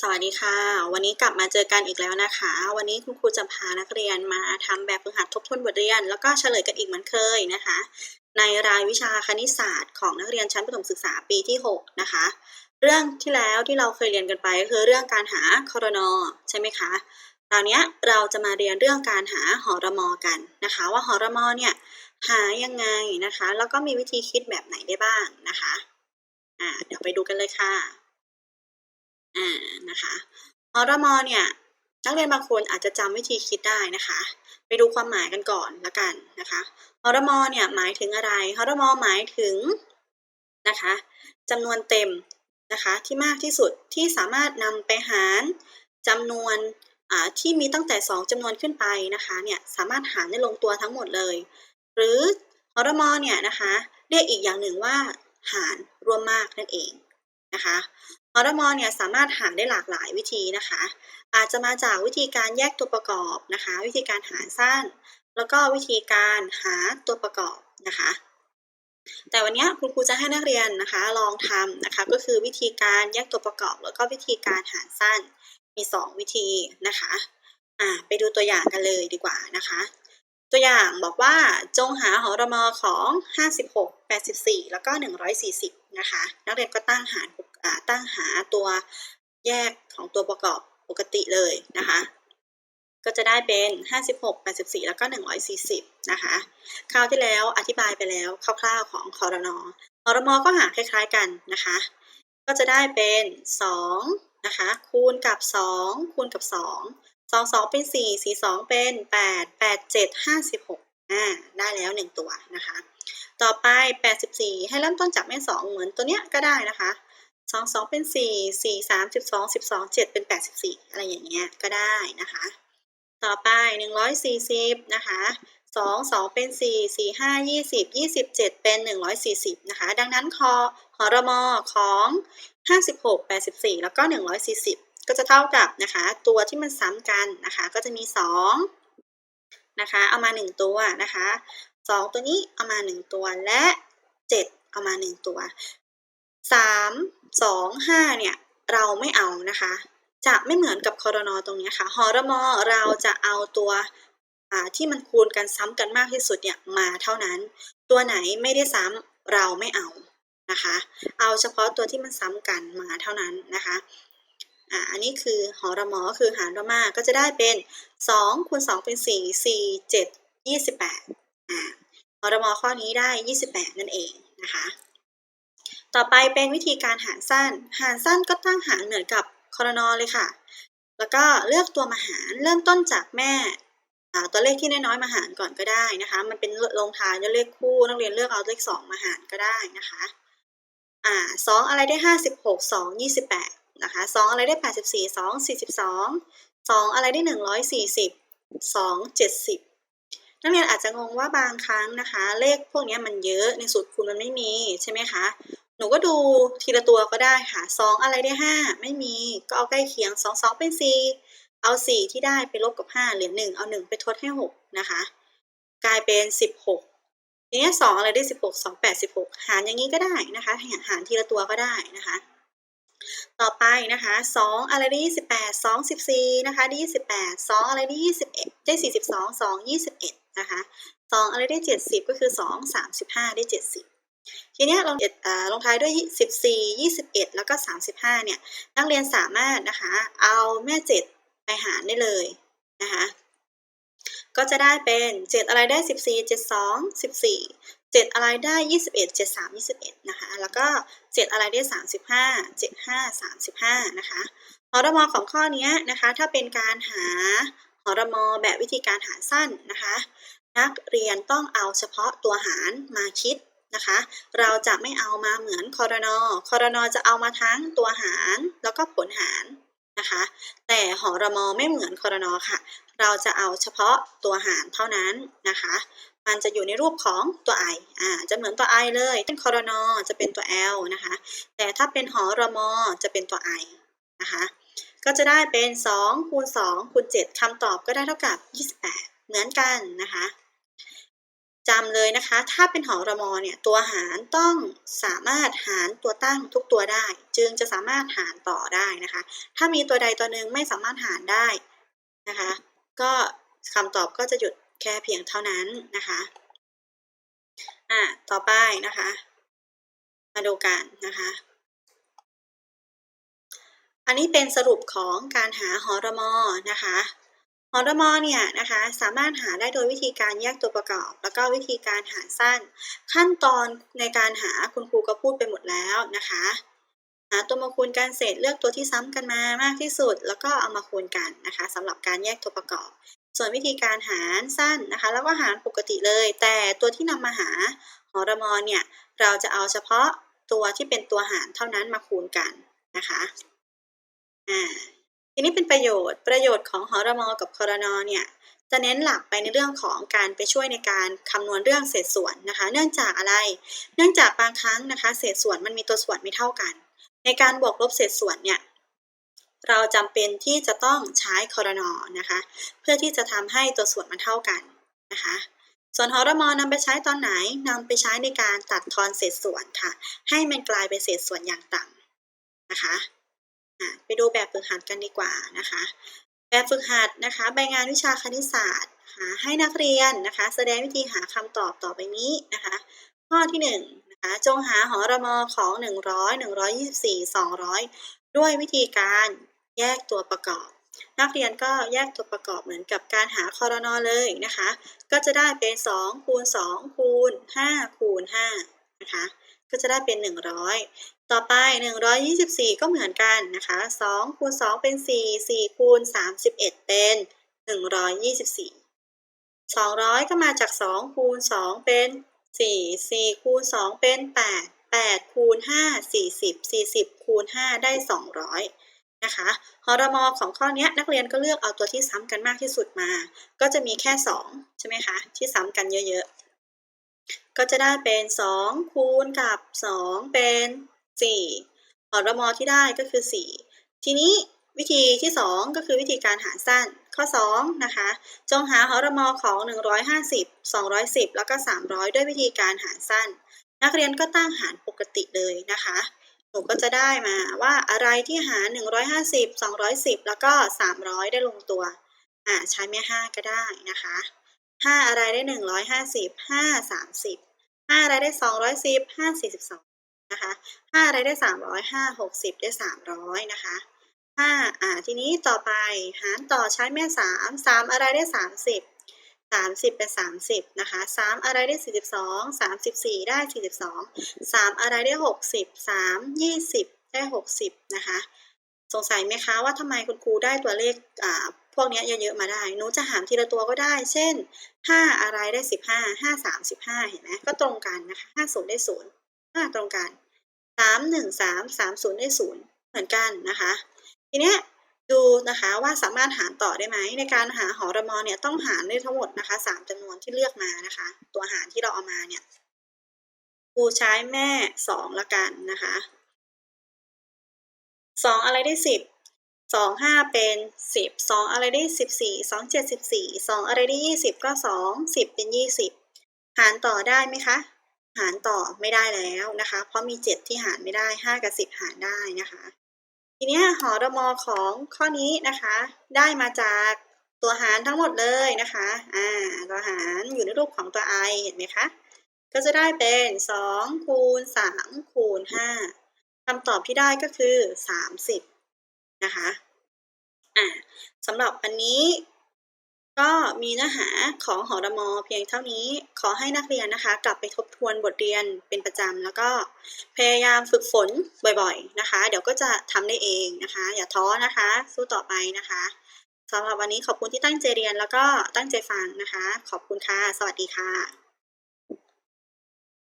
สวัสดีค่ะ วันนี้กลับมาเจอกันอีกแล้วนะคะ วันนี้คุณครูจะพานักเรียนมาทำแบบฝึกหัดทบทวนบทเรียน แล้วก็เฉลยกันอีกเหมือนเคยนะคะ ในรายวิชาคณิตศาสตร์ของนักเรียนชั้นประถมศึกษาปีที่ 6 นะคะ เรื่องที่แล้วที่เราเคยเรียนกันไปก็คือเรื่องการหาคอรนอใช่ไหมคะคราวนี้เราจะมาเรียนเรื่องการหาหอรมอกันนะคะ ว่าหอรมอเนี่ยหายังไงนะคะ แล้วก็มีวิธีคิดแบบไหนได้บ้างนะคะอ่าเดี๋ยวไปดูกันเลยค่ะ อ่านะคะหอรมอเนี่ยนักเรียนบางคนอาจจะจำวิธีคิดได้นะคะ ไปดูความหมายกันก่อนละกันนะคะหอรมอเนี่ยหมายถึงอะไรหอรมอหมายถึงนะคะจำนวนเต็มนะคะที่มากที่สุดที่สามารถนำไปหารจำนวนที่มีตั้งแต่ 2จำนวนขึ้นไปนะคะเนี่ยสามารถหารได้ลงตัวทั้งหมดเลย หรือหอรมอเนี่ยนะคะเรียกอีกอย่างหนึ่งว่า หารรวมมากนั่นเองนะคะ อรมอเนี่ยสามารถหาได้หลากหลายวิธีนะคะ อาจจะมาจากวิธีการแยกตัวประกอบนะคะ วิธีการหารสั้น แล้วก็วิธีการหาตัวประกอบนะคะ แต่วันนี้คุณครูจะให้นักเรียนนะคะลองทำนะคะก็คือวิธีการแยกตัวประกอบ แล้วก็วิธีการหารสั้นมี 2 วิธีนะคะอ่าไปดูตัวอย่างกันเลยดีกว่านะคะ ตัวอย่างบอกว่าจงหาหอรมอของ 56 84 แล้วก็ 140 นะคะ นักเรียนก็ตั้งหาร ตั้งหาตัวแยกของตัวประกอบปกติเลยนะคะ ก็จะได้เป็น 56 84 แล้วก็ 140 นะคะ คราวที่แล้วอธิบายไปแล้วคร่าวๆของคอรนอคอรมอก็หาคล้ายๆกันนะคะ ก็จะได้เป็น2นะคะคูณกับ 2 คูณกับ 2 2 2 เป็น 4 4 2 เป็น 8 8 7 56อ่าได้แล้ว 1 ตัวนะคะ ต่อไป 84 ให้เริ่มต้นจากแม่2เหมือนตัวเนี้ยก็ได้นะคะ สองสองเป็นสี่สี่สามสิบสองสิบสองเจ็ดเป็นแปดสิบสี่อะไรอย่างเงี้ยก็ได้นะคะ ต่อไปหนึ่งร้อยสี่สิบนะคะสองสองเป็นสี่สี่ห้ายี่สิบยี่สิบเจ็ดเป็นหนึ่งร้อยสี่สิบนะคะ ดังนั้นคอหอรมอของห้าสิบหกแปดสิบสี่แล้วก็หนึ่งร้อยสี่สิบก็จะเท่ากับนะคะ ตัวที่มันซ้ำกันนะคะ ก็จะมีสองนะคะ เอามาหนึ่งตัวนะคะสองตัวนี้เอามาหนึ่งตัวและเจ็ดเอามาหนึ่งตัว สามสองห้าเนี่ยเราไม่เอานะคะ จะไม่เหมือนกับคอรนอตรงนี้ค่ะหอรมอเราจะเอาตัวที่มันคูณกันซ้ำกันมากที่สุดเนี่ยมาเท่านั้น ตัวไหนไม่ได้ซ้ำเราไม่เอานะคะ เอาเฉพาะตัวที่มันซ้ำกันมาเท่านั้นนะคะอ่าอันนี้คือหอรมอคือหารรมา ก็จะได้เป็น2คูณ2เป็น 4 4 7 28อ่าหอรมอข้อนี้ได้ 28 นั่นเองนะคะ ต่อไปเป็นวิธีการหารสั้น หารสั้นก็ตั้งหารเหมือนกับคอรนอเลยค่ะ แล้วก็เลือกตัวมาหารเริ่มต้นจากแม่ตัวเลขที่น้อยๆมาหารก่อนก็ได้นะคะ มันเป็นลงท้ายด้วยเลขคู่นักเรียนเลือกเอาเลข 2 มาหารก็ได้นะคะอ่าสองอะไรได้ 56 2 28นะคะสองอะไรได้ 84 2 42 2 อะไรได้ 140 2 70 นักเรียนอาจจะงงว่าบางครั้งนะคะ เลขพวกนี้มันเยอะในสูตรคูณมันไม่มีใช่ไหมคะ หนูก็ดูทีละตัวก็ได้ค่ะสองอะไรได้ห้าไม่มีก็เอาใกล้เคียงสองสองเป็นสี่เอาสี่ที่ได้ไปลบกับห้าเหลือหนึ่งเอาหนึ่งไปทดให้หกนะคะ กลายเป็นสิบหกทีนี้สองอะไรได้สิบหกสองแปดสิบหกหารอย่างนี้ก็ได้นะคะหารหารทีละตัวก็ได้นะคะต่อไปนะคะสองอะไรได้ยี่สิบแปดสองสิบสี่นะคะได้ยี่สิบแปดสองอะไรได้ยี่สิบเอ็ดได้สี่สิบสองสองยี่สิบเอ็ดนะคะสองอะไรได้เจ็ดสิบก็คือสองสามสิบห้าได้เจ็ดสิบ ทีนี้ลงลงท้ายด้วย 14 21 แล้วก็ 35 เนี่ย นักเรียนสามารถนะคะ เอาแม่ 7 ไปหารได้เลยนะคะ ก็จะได้เป็น 7 อะไรได้ 14 72 14 7 อะไรได้ 21 73 21 นะคะ แล้วก็ 7 อะไรได้ 35 75 35 นะคะหอรมอของข้อนี้นะคะ ถ้าเป็นการหาหอรมอแบบวิธีการหารสั้นนะคะ นักเรียนต้องเอาเฉพาะตัวหารมาคิด นะคะ เราจะไม่เอามาเหมือนคอรนอคอรนอจะเอามาทั้งตัวหารแล้วก็ผลหารนะคะ แต่หอรมอไม่เหมือนคอรนอค่ะ เราจะเอาเฉพาะตัวหารเท่านั้นนะคะ มันจะอยู่ในรูปของตัว i อ่าจะเหมือนตัว i เลยเป็นคอรนอจะเป็นตัว l นะคะ แต่ถ้าเป็นหอรมอจะเป็นตัว i นะคะก็จะได้เป็น2คูณ2คูณ7คำตอบก็ได้เท่ากับ 28 เหมือนกันนะคะ จำเลยนะคะ ถ้าเป็นหอรมอเนี่ยตัวหารต้องสามารถหารตัวตั้งทุกตัวได้ จึงจะสามารถหารต่อได้นะคะ ถ้ามีตัวใดตัวหนึ่งไม่สามารถหารได้นะคะ ก็คำตอบก็จะหยุดแค่เพียงเท่านั้นนะคะอะต่อไปนะคะ มาดูกันนะคะ อันนี้เป็นสรุปของการหาหอรมอนะคะ หอรมอเนี่ยนะคะสามารถหาได้โดยวิธีการแยกตัวประกอบ แล้วก็วิธีการหารสั้น ขั้นตอนในการหาคุณครูก็พูดไปหมดแล้วนะคะ หาตัวมาคูณกันเศษเลือกตัวที่ซ้ำกันมามากที่สุด แล้วก็เอามาคูณกันนะคะสำหรับการแยกตัวประกอบ ส่วนวิธีการหารสั้นนะคะ แล้วก็หารปกติเลย แต่ตัวที่นำมาหาหอรมอเนี่ยเราจะเอาเฉพาะตัวที่เป็นตัวหารเท่านั้นมาคูณกันนะคะอ่า ทีนี้เป็นประโยชน์ ประโยชน์ของหอรมอกับคอรนอเนี่ยจะเน้นหลักไปในเรื่องของการไปช่วยในการคำนวณเรื่องเศษส่วนนะคะ เนื่องจากอะไร เนื่องจากบางครั้งนะคะ เศษส่วนมันมีตัวส่วนไม่เท่ากัน ในการบวกลบเศษส่วนเนี่ยเราจำเป็นที่จะต้องใช้คอรนอนะคะ เพื่อที่จะทำให้ตัวส่วนมันเท่ากันนะคะ ส่วนหอรมอนำไปใช้ตอนไหนนำไปใช้ในการตัดทอนเศษส่วนค่ะ ให้มันกลายเป็นเศษส่วนอย่างต่ำนะคะ ไปดูแบบฝึกหัดกันดีกว่านะคะ แบบฝึกหัดนะคะ ใบงานวิชาคณิตศาสตร์หาให้นักเรียนนะคะ แสดงวิธีหาคำตอบต่อไปนี้นะคะ ข้อที่1นนะคะจงหาหอรมอของ 100 124 200 ด้วยวิธีการแยกตัวประกอบ นักเรียนก็แยกตัวประกอบเหมือนกับการหาคอรนอเลยนะคะ ก็จะได้เป็น2คูณ2คูณ5คูณ5นะคะก็จะได้เป็น 100 ต่อไป 124 ก็เหมือนกันนะคะ2คูณ2เป็น 4 4คูณ31 เป็น 124 200 ก็มาจาก 2 คูณ 2 เป็น 4 4คูณ 2 เป็น 8 8คูณ5 40 40คูณ5ได้ 200 นะคะหอรมอของข้อนี้นักเรียนก็เลือกเอาตัวที่ซ้ำกันมากที่สุดมา ก็จะมีแค่ 2 ใช่ไหมคะ ที่ซ้ำกันเยอะๆ ก็จะได้เป็น 2 คูณกับ 2 เป็น 4หอรมอที่ได้ก็คือ 4 ทีนี้วิธีที่ 2 ก็คือวิธีการหารสั้นข้อ 2 นะคะ จงหาหอรมอของ 150 210 แล้วก็ 300 ด้วยวิธีการหารสั้น นักเรียนก็ตั้งหารปกติเลยนะคะ หนูก็จะได้มาว่าอะไรที่หาร 150 210 แล้วก็ 300 ได้ลงตัว อ่าใช้แม่5ก็ได้นะคะ 5 อะไรได้ 150 5 30 5 อะไรได้ 210 5 42 นะคะ5อะไรได้300 5 60ได้300นะคะ5อ่าทีนี้ต่อไปหารต่อใช้แม่3 3อะไรได้30 30เป็น30นะคะ3อะไรได้42 34ได้42 3อะไรได้60 3 20ได้60นะคะสงสัยไหมคะว่าทำไมคุณครูได้ตัวเลขอ่าพวกนี้เยอะๆมาได้ หนูจะหารทีละตัวก็ได้ เช่น 5 อะไรได้ 15 5 35 เห็นไหม ก็ตรงกันนะคะ 5 0 ได้ 0 5ตรงกันสามหนึ่งสามสามศูนย์ได้ศูนย์เหมือนกันนะคะ ทีเนี้ยดูนะคะว่าสามารถหารต่อได้ไหมในการหาหอรมอเนี่ยต้องหารได้ทั้งหมดนะคะสามจำนวนที่เลือกมานะคะ ตัวหารที่เราเอามาเนี่ยครูใช้แม่สองละกันนะคะสองอะไรได้สิบสองห้าเป็นสิบสองอะไรได้สิบสี่สองเจ็ดสิบสี่สองอะไรได้ยี่สิบก็สองสิบเป็นยี่สิบหารต่อได้ไหมคะ หารต่อไม่ได้แล้วนะคะ เพราะมี 7 ที่หารไม่ได้ 5 กับ 10 หารได้นะคะ ทีนี้หอรมอของข้อนี้นะคะ ได้มาจากตัวหารทั้งหมดเลยนะคะ อ่า ตัวหารอยู่ในรูปของตัว i เห็นไหมคะ ก็จะได้เป็น2คูณ3คูณ5คำตอบที่ได้ก็คือ 30 นะคะ อ่าสำหรับอันนี้ ก็มีเนื้อหาของหอรมอเพียงเท่านี้ ขอให้นักเรียนนะคะ กลับไปทบทวนบทเรียนเป็นประจำแล้วก็พยายามฝึกฝนบ่อยๆนะคะ เดี๋ยวก็จะทำได้เองนะคะ อย่าท้อนะคะ สู้ต่อไปนะคะสำหรับวันนี้ขอบคุณที่ตั้งใจเรียนแล้วก็ตั้งใจฟังนะคะ ขอบคุณค่ะ สวัสดีค่ะ